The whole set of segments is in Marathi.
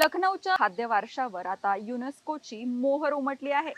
लखनौच्या खाद्य वारशावर आता युनेस्कोची मोहर उमटली आहे.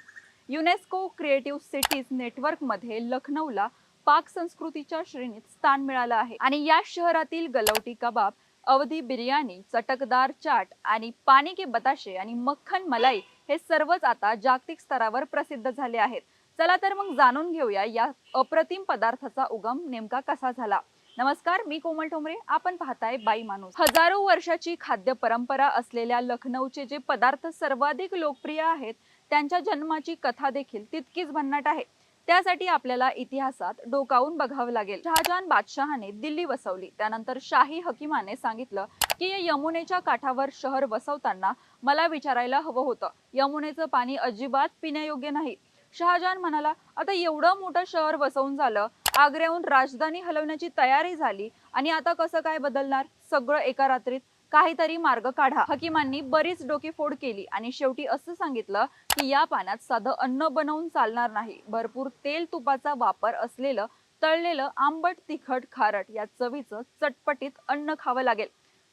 युनेस्को क्रिएटिव्ह सिटीज नेटवर्कमध्ये लखनौला पाक संस्कृतीच्या श्रेणीत स्थान मिळालं आहे. आणि या शहरातील गलवटी कबाब अवधी बिर्याणी चटकदार चाट आणि पाणी के बताशे आणि मक्खन मलाई हे सर्वच आता जागतिक स्तरावर प्रसिद्ध झाले आहेत. चला तर मग जाणून घेऊया या अप्रतिम पदार्थाचा उगम नेमका कसा झाला? नमस्कार मी कोमल ठोंबरे. आपण पाहताय बाई माणूस. हजारो वर्षाची खाद्य परंपरा असलेल्या लखनौचे जे पदार्थ सर्वाधिक लोकप्रिय आहेत त्यांच्या जन्माची कथा देखील तितकीच भन्नाट आहे. त्यासाठी आपल्याला इतिहासात डोकावून बघावं लागेल. शहाजहान बादशहाने दिल्ली वसवली. त्यानंतर शाही हकीमाने सांगितलं की या यमुनेच्या काठावर शहर वसवताना मला विचारायला हवं होतं. यमुनेचं पाणी अजिबात पिण्यायोग्य नाही. शहाजहान म्हणाला आता एवढं मोठं शहर वसवून झालं आग्र्याहून राजधानी हलवण्याची तयारी झाली आणि आता कसं काय बदलणार? सगळं एका रात्रीत काहीतरी मार्ग काढा. हकीमांनी बरीच डोकेफोड केली आणि शेवटी असं सांगितलं की या पाण्यात साधं अन्न बनवून चालणार नाही. भरपूर तेल तुपाचा वापर असलेलं तळलेलं आंबट तिखट खारट या चवीचं चटपटीत अन्न खावं लागेल.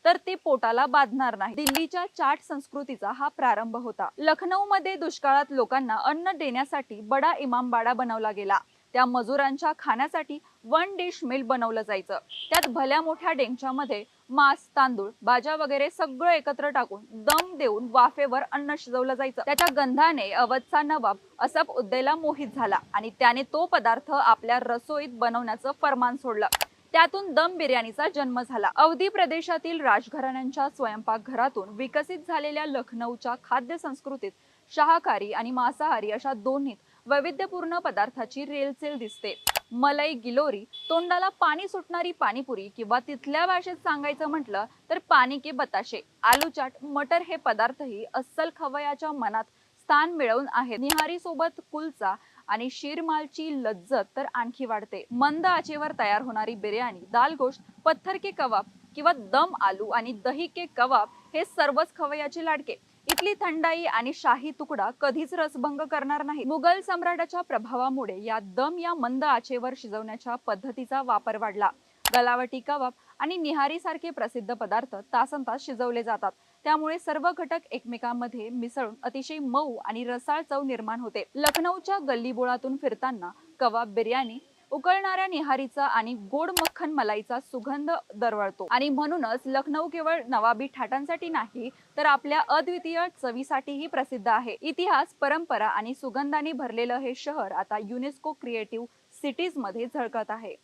तर ते पोटाला बाधणार नाही. दिल्लीच्या चाट संस्कृतीचा हा प्रारंभ होता. लखनौ मध्ये दुष्काळात लोकांना अन्न देण्यासाठी बडा इमामबाडा बनवला गेला. त्या मजुरांच्या खाण्यासाठी वन डिश मिल बनवलं जायचं. त्यात भल्या मोठ्या डेंगच्यामध्ये मांस तांदूळ भाज्या वगैरे सगळं एकत्र टाकून दम देऊन वाफेवर अन्न शिजवलं जायचं. त्याच्या गंधाने अवधचा नवाब असप उद्देला मोहित झाला आणि त्याने तो पदार्थ आपल्या रसोईत बनवण्याचं फरमान सोडलं. त्यातून दम बिर्याणीचा जन्म झाला. अवधी प्रदेशातील राजघराण्यांच्या स्वयंपाकघरातून विकसित झालेल्या लखनौच्या खाद्य संस्कृतीत शाकाहारी आणि मांसाहारी अशा दोन्हीत वैविध्यपूर्ण पदार्थाची रेलचेल दिसते. मलाई गिलोरी तोंडाला पाणी सुटणारी पाणीपुरी किंवा तिथल्या भाषेत सांगायचं म्हटलं तर पाणी के बताशे. आलू चाट मटर हे पदार्थही अस्सल खवयाच्या मनात स्थान मिळवून आहेत. निहारी सोबत कुलचा आणि शिरमालची लज्जत तर आणखी वाढते. मंद आचेवर तयार होणारी बिर्याणी दाल गोष्ट पत्थर के कबाब किंवा दम आलू आणि दही के कबाब हे सर्वच खवयाचे लाडके. इथली थंडाई आणि शाही तुकडा कधीच रसभंग करणार नाही मुघल सम्राटाच्या प्रभावामुळे या दम या मंद आचेवर शिजवण्याच्या पद्धतीचा वापर वाढला. गलावटी कबाब आणि निहारी सारखे प्रसिद्ध पदार्थ तासन तास शिजवले जातात. त्यामुळे सर्व घटक एकमेकांमध्ये मिसळून अतिशय मऊ आणि रसाळ चव निर्माण होते. लखनौच्या गल्लीबोळातून फिरताना कबाब बिर्याणी उकळणाऱ्या निहारीचा आणि गोड मक्खन मलाईचा सुगंध दरवळतो. आणि म्हणूनच लखनौ केवळ नवाबी ठाटांसाठी नाही तर आपल्या अद्वितीय चवीसाठीही प्रसिद्ध आहे. इतिहास परंपरा आणि सुगंधाने भरलेलं हे शहर आता युनेस्को क्रिएटिव्ह सिटीजमध्ये झळकत आहे.